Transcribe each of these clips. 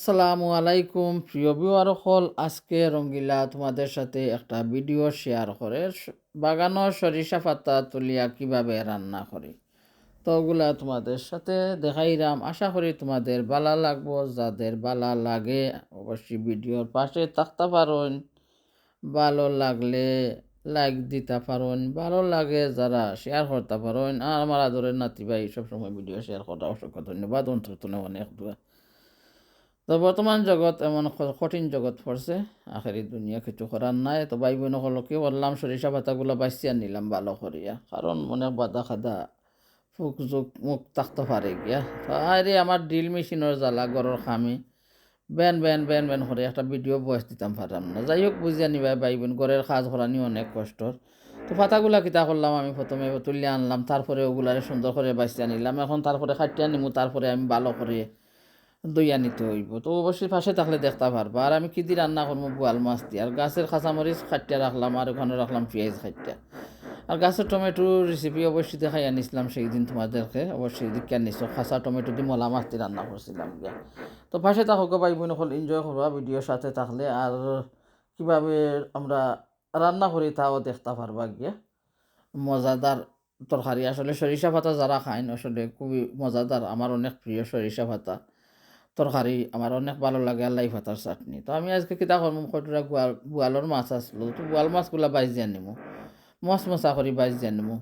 আসসালামু আলাইকুম। প্রিয় বিওয়ারকল আজকে রঙ্গিলা তোমাদের সাথে একটা ভিডিও শেয়ার করে। বাগানোর সরিষা পাতা তুলিয়া কীভাবে রান্না করি? তো ওগুলা তোমাদের সাথে দেখাইলাম। আশা করি তোমাদের বালা লাগবো। যাদের বালা লাগে, অবশ্যই ভিডিওর পাশে থাকতে পারেন। ভালো লাগলে লাইক দিতে পারেন। ভালো লাগে যারা শেয়ার করতে পারেন। আর আমার আদরের নাতি ভাই সবসময় ভিডিও শেয়ার করা অসংখ্য ধন্যবাদ। অন্তত অনেক দোয়া। তো বর্তমান জগৎ এমন কঠিন জগৎ পড়ছে আখেরি দুনিয়া কিছু করার নাই। তো ভাই বোন সকলকে বললাম সরিষা পাতাগুলো বাইসিয়া নিলাম ভালো করিয়া কারণ মনে বাদা খাদা ফুক জুক মুখ থাকতে পারে গিয়া। আরে আমার ড্রিল মেশিনের জ্বালা গরর খামি। বেন বেন বেন বেন করে একটা ভিডিও বয়স দিতাম পারলাম না। যাই হোক বুঝিয়া নিবাই ভাই বোন ঘরের কাজ করানি অনেক কষ্টর তো পাতাগুলা কিতা করলাম আমি প্রথমে তুলে আনলাম। তারপরে ওগুলারে সুন্দর করে বাইসিয়া নিলাম এখন তারপরে খাটিয়া নিমু তারপরে আমি ভালো করে দইয়া নিতে হইব। তো অবশ্যই পাশে থাকলে দেখতে পারবা। আর আমি কি দিয়ে রান্না করব? বোয়াল মাছ দিয়ে। আর গাছের কাঁচামরিচ খাটিয়া রাখলাম, আর ওখানে রাখলাম পেঁয়াজ খাটিয়া আর গাছের টমেটো রেসিপি অবশ্যই দেখাই আনিছিলাম সেই দিন তোমাদেরকে। অবশ্যই দিকে আনিছো খাঁচা টমেটো দিয়ে মলা মাছ দিয়ে রান্না করছিলাম গিয়া। তো পাশে থাকো ভাই বোন হল এনজয় করবা ভিডিওর সাথে থাকলে। আর কীভাবে আমরা রান্না করি তাও দেখতে পারবা গিয়া। মজাদার তরকারি। আসলে সরিষা পাতা যারা খায়, আসলে খুবই মজাদার। আমার অনেক প্রিয় সরিষা পাতা। তরকারি, আমার অনেক ভালো লাগে আর লাই পাতার চাটনি। তো আমি আজকে কিতা করব কটুরা গোয়াল গোয়ালর মাছ আসলো তো গোয়াল মাছগুলা বাইজ দিয়ে নিমু। মশ মশা করি বাইজ দিয়ে নিমু।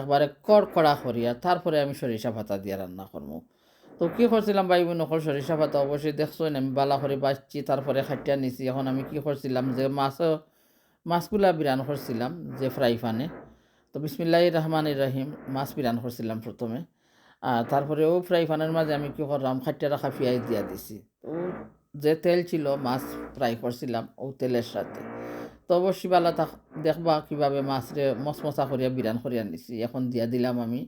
একবারে কড়কড়া করি আর তারপরে আমি সরিষা পাতা দিয়ে রান্না করব তো কী করছিলাম ভাই বোন নকল সরিষা পাতা অবশ্যই দেখছ আমি বালা করে বাঁচছি তারপরে খাটিয়া নিছি। এখন আমি কি করছিলাম যে মাছও মাছগুলা বিরান করছিলাম যে ফ্রাই ফানে তো বিসমিল্লাহ রহমান রাহিম মাছ বিরান করছিলাম প্রথমে তারপরে ও ফ্রাই প্যানের মাঝে আমি কি করলাম খাটিয়া রাখা পেঁয়াজ দিয়া দিছি। ও যে তেল ছিল, মাছ ফ্রাই করছিলাম ও তেলের সাথে। তো অবশ্যই বালা থাক, দেখবা কীভাবে মাছরে মশমশা করিয়া, বিরান করিয়া নিছি এখন দিয়া দিলাম আমি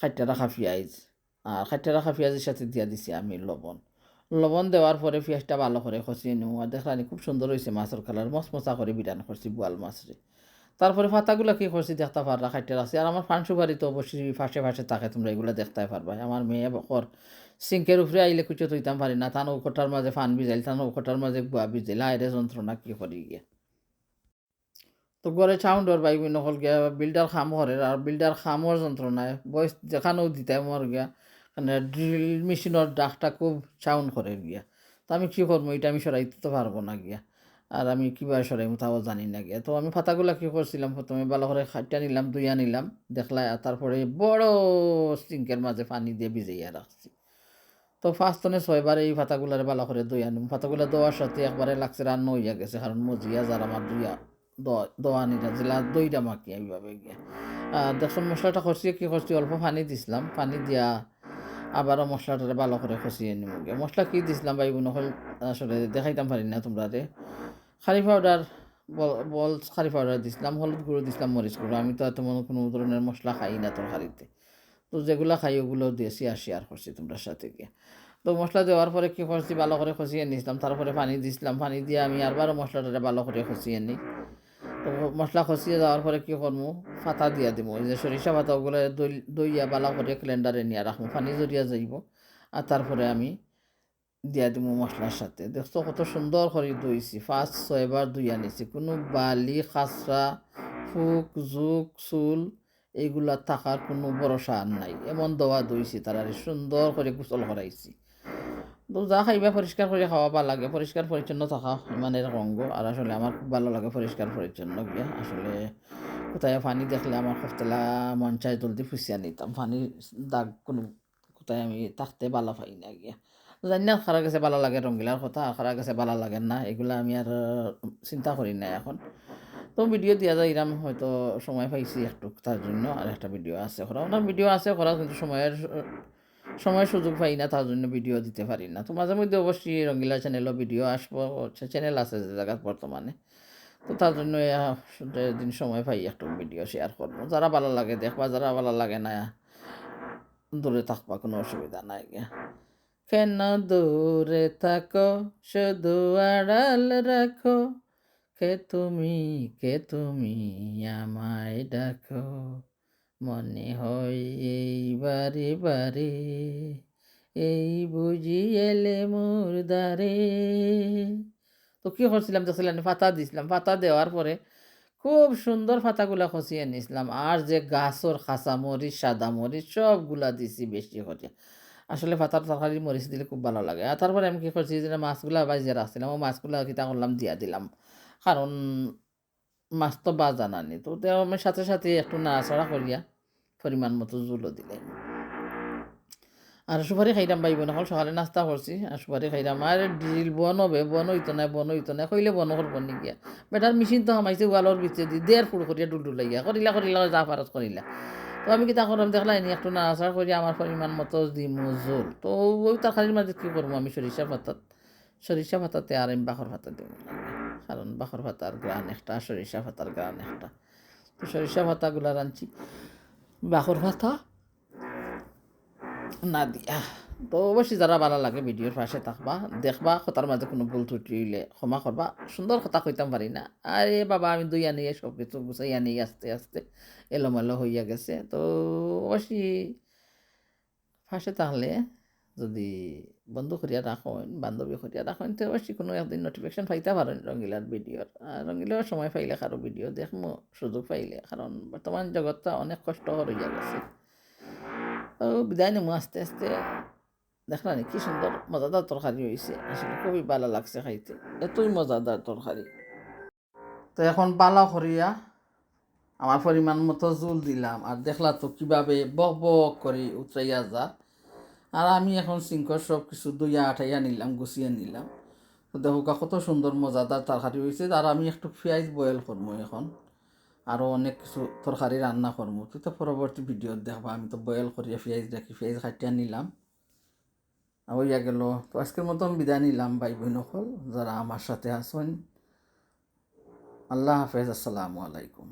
খাটিয়া রাখা পেঁয়াজ। আর খাটিয়া রাখা পেঁয়াজের সাথে দিয়া দিছি আমি লবণ। লবণ দেওয়ার পরে পেঁয়াজটা ভালো করে খসিয়ে নিও আর দেখলানি খুব সুন্দর হয়েছে মাছের কালার মশমশা করে বিরান করছি বোয়াল মাছরে। তারপরে পাতাগুলো কি করছি দেখতে পাররা, খাইতে রাখছি। আর আমার ফান সুপারি তো অবশ্যই ফাঁসে ফাঁসে থাকে, তোমরা এগুলো দেখতে পারবা। আমার মেয়ে বকর সিঙ্কের উপরে আইলে কিছু তৈতাম পারি না তান ঔকটার মাঝে ফান বিজাইল তান ঔকটার মাঝে বুয়া বিজাইল আয়রে যন্ত্রণা কি করি গিয়ে তো গড়ে চাউন্ডর বাই নকল গিয়া বিল্ডার খাম করে আর বিল্ডার খামর যন্ত্রণায় বয়স যেখানেও দিতে মর গিয়া মানে ড্রিল মেশিনের ডাকটা খুব সাউন্ড করে গিয়া। তো আমি কী করব, এটা আমি সরাইতে তো পারব না গিয়া। আর আমি কীভাবে সরাইমু তাও জানি না গিয়া তো আমি পাতাগুলা কী করছিলাম? প্রথমে ভালো করে খাইটা নিলাম দুইয়া নিলাম, দেখলা আর তারপরে বড় সিঙ্কের মাঝে পানি দিয়ে ভিজাইয়া রাখছি। তো ফার্স্ট ফার্স্টনে ছয়বার এই পাতাগুলারে ভালো করে দই আনুম। পাতাগুলা দেওয়ার সাথে একবারে লাগছে রান্ন হইয়া গেছে, কারণ মজিয়া যার আমার দুইয়া দোয়া নিরা জেলা দইটা মাকি এইভাবে গিয়া। আর দেখুন মশলাটা খসিয়ে কি করছি? অল্প পানি দিছিলাম, পানি দিয়া আবারও মশলাটা ভালো করে খসিয়ে নিব গিয়া। মশলা কি দিছিলাম ভাই বোন? আসলে দেখাইতাম পারি না তোমরা রে খারি পাউডার বল খারি পাউডার দিছিলাম, হলুদ গুঁড়ো দিছিলাম, মরিচ গুঁড়ো। আমি তো এত কোনো ধরনের মশলা খাই না তোর তরকারিতে। তো যেগুলো খাই, ওগুলো দিয়েছি আর শেয়ার করছি তোমরা সাথে গিয়ে। তো মশলা দেওয়ার পরে কী করছি? ভালো করে খসিয়ে নিয়েছিলাম তারপরে পানি দিছিলাম। পানি দিয়ে আমি আরবারও মশলাটা ভালো করে খসিয়ে নিই। তো মশলা খসিয়ে যাওয়ার পরে কী করব পাতা দিয়া দিব যে সরিষা পাতা, ওগুলো দই, দইয়া ভালো করে ক্যালেন্ডারে নিয়ে রাখব পানি জড়িয়া যাইব। আর তারপরে আমি দিয়া দিব মশলার সাথে। দেখছ কত সুন্দর করে দইছি ফার্স্ট ছয়বার দুইয়া নিছি কোনো বালি, খাসরা, ফুক, জুক, চুল এইগুলা থাকার কোনো ভরসা আর নাই। এমন দোয়া দইছি তারা সুন্দর করে গোসল করাইছি। তো যা খাইবা পরিষ্কার করে খাওয়াবা লাগে। পরিষ্কার পরিচ্ছন্ন থাকা ইমানের অঙ্গ। আর আসলে আমার খুব ভালো লাগে পরিষ্কার পরিচ্ছন্ন গিয়া। আসলে কোথায় পানি দেখলে আমার কতলা মন চাই জলদি ফুসিয়া নিতাম। পানি দাগ কোনো কোথায় আমি থাকতে ভালো পাই না গিয়া। জানি না খারা গেছে ভালো লাগে রঙ্গিলার কথা খারা গেছে ভালো লাগে না এগুলো আমি আর চিন্তা করি না এখন। তো ভিডিও দিয়া যায় এরম হয়তো সময় পাইছি একটু তার জন্য আর একটা ভিডিও আছে করা ওনার ভিডিও আছে করা কিন্তু সময়ের সময় সুযোগ পাই না তার জন্য ভিডিও দিতে পারি না। তো মাঝে মধ্যে অবশ্যই রঙ্গিলা চ্যানেলও ভিডিও আসব চ্যানেল আছে যে জায়গায় বর্তমানে তো তার জন্য দিন সময় পাই একটু ভিডিও শেয়ার করব যারা ভালো লাগে দেখবা যারা ভালো লাগে না দূরে থাকবা কোনো অসুবিধা নাই গিয়া কেন দূরে থাকো, শুধু আড়াল রাখো। কে তুমি কে তুমি আমায় ডাকো? মনে হয় এই বারে বারে এই বুঝি এলে মুর্দারে তো কি করছিলাম দেখছিলাম পাতা দিছিলাম। পাতা দেওয়ার পরে খুব সুন্দর পাতাগুলা খসিয়ে নিছিলাম। আর যে গাছর খাসা মরিচ, সাদা মরিচ, সবগুলা দিছি বেশি করে। আসলে পাতার তরকারি মরিচ দিলে খুব ভালো লাগে। আর তারপরে আমি কি করছি, যে মাছগুলা বাজিয়ে রাখছিলাম ও মাছগুলা কিতা করলাম, দিয়া দিলাম। কারণ মাছ তো বাজা নানি তো আমি সাথে সাথে একটু নাড়াচাড়া করিয়া পরিমাণ মতো জুলও দিলাম। আর সুপারি খাইলাম ভাই বোন সকালে নাস্তা করছি। আর সুপারি খাইলাম। আর ড্রিল বন হবে বন হইতো না, বন হইতো না, কইলে বন করব নিকিয়া বেটার মেশিন তো হামাইছে ওয়ালর ভিতরে দি, দেড় ফুল করিয়া ডুল ডুলাইয়া, করিলা করিলা, যা পারত করিলা। তো আমি কিতা করলাম দেখলাম, এনে একটু নাড়াচাড়া করি, আমার পরিমাণ মতো দিমু জোল। তো ওই তরকারির মাঝে কী করব আমি? সরিষা ভাতাত সরিষা ভাতাতে আর আমি বাখর ভাতা দিব কারণ বাখর ভাতার গ্রান একটা, সরিষা ভাতার গ্রান একটা। তো সরিষা ভাতাগুলো রাঁধছি। বাখর ভাতা না দিয়া। তো অবশ্যই যারা ভালো লাগে ভিডিওর পাশে থাকবা, দেখবা, কথার মাঝে কোনো ভুল ত্রুটি হইলে ক্ষমা করবা। সুন্দর কথা কইতাম পারি না। আরে বাবা, আমি দুই আনিয়ে সব কিছু গুছাই আনি আস্তে আস্তে এলোমেলো হইয়া গেছে। তো অবশ্যই পাশে থাকলে যদি বন্ধু করিয়া রাখেন, বান্ধবী করিয়া রাখেন, তো অবশ্যই কোনো একদিন নোটিফিকেশন পাইতে পারেন রঙিলার ভিডিওর। রঙিলার সময় পাইলে কারও ভিডিও দেখমো, সুযোগ পাইলে, কারণ বর্তমান জগৎটা অনেক কষ্টকর হইয়া গেছে। তো বিদায় নেব আস্তে আস্তে। দেখলা নি কি সুন্দর মজাদার তরকারি হয়েছে আসলে খুবই ভালো লাগছে খাইতে এতই মজাদার তরকারি তো এখন বালা করিয়া আমার পরিমাণ মতো জুল দিলাম আর দেখলা তো কীভাবে বক বক করে উতরাইয়া যা আর আমি এখন সিঙ্কর সব কিছু দুইয়া আঠাইয়া নিলাম, গুছিয়ে নিলাম। তো দেখো কত সুন্দর মজাদার তরকারি হয়েছে আর আমি একটু পেঁয়াজ বয়েল করব এখন। আরও অনেক কিছু তরকারি রান্না করব তো পরবর্তী ভিডিও দেখবা। আমি তো বয়েল করিয়া পেঁয়াজ রাখি, পেঁয়াজ কাটিয়া নিলাম। হইয়া গেল। তো আজকের মতন বিদায় নিলাম ভাই বোন সকল, যারা আমার সাথে আসেন আল্লাহ হাফেজ, আসসালামু আলাইকুম।